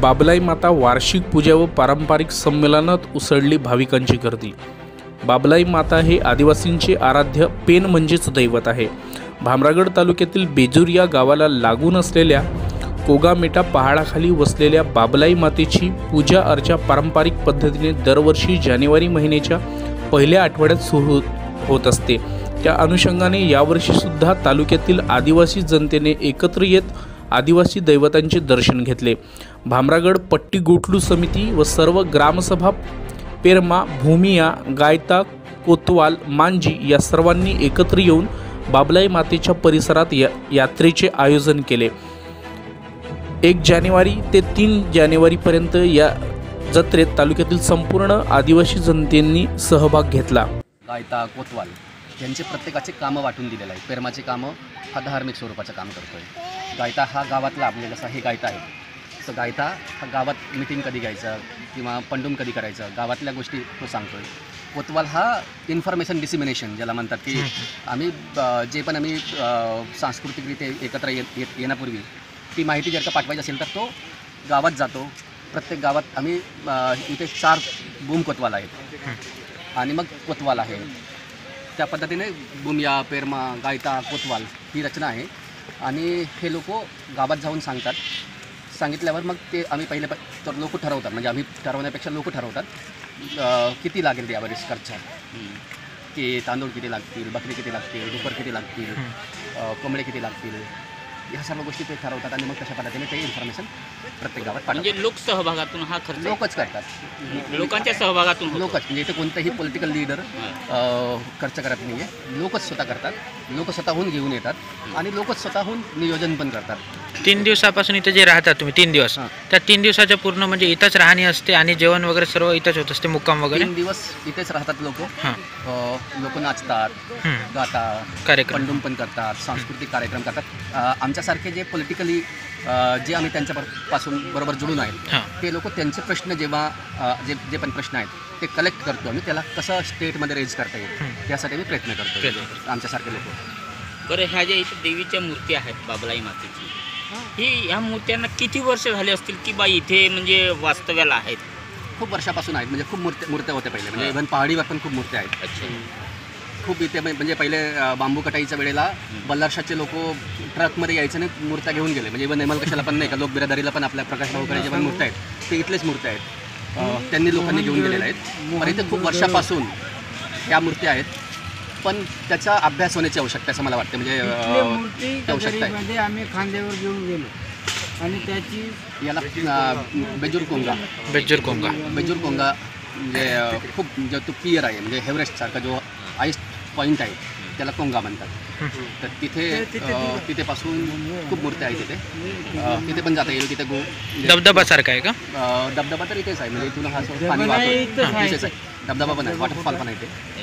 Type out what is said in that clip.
बाबलाई माता वार्षिक पूजा व पारंपरिक संमेलनात उसळली भाविकांची गर्दी. बाबलाई माता हे आदिवासींचे आराध्य पेन म्हणजेच दैवत आहे. भामरागड तालुक्यातील बेजूर या गावाला लागून असलेल्या कोगामेटा पहाडाखाली वसलेल्या बाबलाई मातेची पूजा अर्चा पारंपरिक पद्धतीने दरवर्षी जानेवारी महिन्याच्या पहिल्या आठवड्यात सुरू होत- असते. त्या अनुषंगाने यावर्षीसुद्धा तालुक्यातील आदिवासी जनतेने एकत्र येत आदिवासी दैवतांचे दर्शन घेतले. भामरागड पट्टी गोठलू समिती व सर्व ग्रामसभा पेरमा भूमिया गायता कोतवाल मांजी या सर्वांनी एकत्र येऊन बाबलाई मातेच्या परिसरात या यात्रेचे आयोजन केले. एक जानेवारी ते तीन जानेवारीपर्यंत या जत्रेत तालुक्यातील संपूर्ण आदिवासी जनतेंनी सहभाग घेतला. गायता कोतवाल. यांचे प्रत्येकाचे कामं वाटून दिलेलं आहे. पेरमाचे कामं हा धार्मिक स्वरूपाचं काम करतो आहे गायता हा गावातला आपल्याला जसा हे गायता आहे. तर गायता हा गावात मिटिंग कधी घ्यायचं किंवा पंडूम कधी करायचं गावातल्या गोष्टी तो सांगतो आहे कोतवाल हा इन्फॉर्मेशन डिसिमिनेशन ज्याला म्हणतात की आम्ही जे पण आम्ही सांस्कृतिकरित्या एकत्र ये येण्यापूर्वी ती माहिती जर का पाठवायची असेल तर तो गावात जातो. प्रत्येक गावात आम्ही इथे चार बूम कोतवाल आहेत. आणि मग कोतवाल आहे. त्या पद्धतीने बुमिया पेरमा गायता कोतवाल ही रचना आहे. आणि हे लोक गावात जाऊन सांगतात. सांगितल्यावर मग ते आम्ही पहिले प- तर लोक ठरवतात. म्हणजे आम्ही ठरवण्यापेक्षा लोक ठरवतात. अं, किती लागेल यावेळेस खर्च? की तांदूळ किती लागतील? बकरी किती लागतील? डुकर किती लागतील? अं, कोंबडे किती लागतील? ह्या सर्व गोष्टी ते ठरवतात आणि मग तशा पद्धतीने ते इन्फॉर्मेशन प्रत्येक गावात पाठवतात. म्हणजे लोकसहभागातून हा खर्च लोकच करतात. लोकांच्या सहभागातून होतो. लोकच. म्हणजे इथे कोणतंही पॉलिटिकल लीडर खर्च करत नाही आहे लोकच स्वतः करतात. लोक स्वतःहून घेऊन येतात. आणि लोकच स्वतःहून नियोजन पण करतात. तीन दिवसापासून इथे जे राहतात तुम्ही तीन दिवस. त्या तीन दिवसाच्या पूर्ण म्हणजे इथंच राहणी असते आणि जेवण वगैरे सर्व इथंच होत असते मुक्काम वगैरे? तीन दिवस इथेच राहतात लोक. लोक नाचतात. गातात कार्यक्रम. पंडूम पण करतात सांस्कृतिक कार्यक्रम करतात. आमच्यासारखे जे पॉलिटिकली जे आम्ही त्यांच्या पर- पासून बरोबर जुळून आहेत ते लोक त्यांचे प्रश्न जेव्हा जे जे पण प्रश्न आहेत ते कलेक्ट करतो आम्ही त्याला कसं स्टेटमध्ये रेज करता येईल हम्म. यासाठी आम्ही प्रयत्न करतो. आमच्यासारखे लोक. बरं ह्या ज्या इथे देवीच्या मूर्ती आहेत बाबलाई मातेची ही ह्या मूर्त्यांना किती वर्ष झाले असतील की बा इथे म्हणजे वास्तव्याला आहेत? खूप वर्षापासून आहेत म्हणजे खूप मूर्त्या मूर्त्या होत्या पहिले. म्हणजे. इव्हन पहाडीवर पण खूप मूर्त्या आहेत. अच्छा. खूप इथे म्हणजे म्हणजे पहिले अ, बांबू कटाईच्या वेळेला बल्लारशाचे लोक ट्रकमध्ये यायचे आणि मूर्त्या घेऊन गेले. म्हणजे इव्हन नेमल कशाला पण नाही का लोक बिरादारीला पण आपल्या प्रकाश भाऊकडे जे पण मूर्त्या आहेत. ते इथलेच मूर्त्या आहेत. अ, त्यांनी लोकांनी घेऊन गेलेल्या आहेत. पण इथे खूप वर्षापासून या मूर्त्या आहेत. पण त्याचा अभ्यास होण्याची आवश्यकता आहे असं मला वाटतं. म्हणजे इथली अ, मूर्ती आवश्यकता आहे. कचेरीमध्ये आम्ही खांद्यावर घेऊन गेलो. आणि त्याची याला अ, बेजूर कोंगा. बेजूर कोंगा. बेजूर कोंगा म्हणजे अ, खूप म्हणजे तो पियर आहे. म्हणजे हेवरेस्टसारखा जो आईस पॉईंट आहे त्याला कोंगा म्हणतात. तर तिथे अ, तिथेपासून खूप मूर्त्या आहेत तिथे. अ, तिथे पण जाता येईल तिथे गो म्हणजे, धबधबा सारखा आहे का? अ, धबधबा तर इथेच आहे. म्हणजे इथून हा जो पाणी वाहतो इथंच आहे. इथेच आहे. धबधबा पण आहे. वॉटरफॉल पण आहे ते.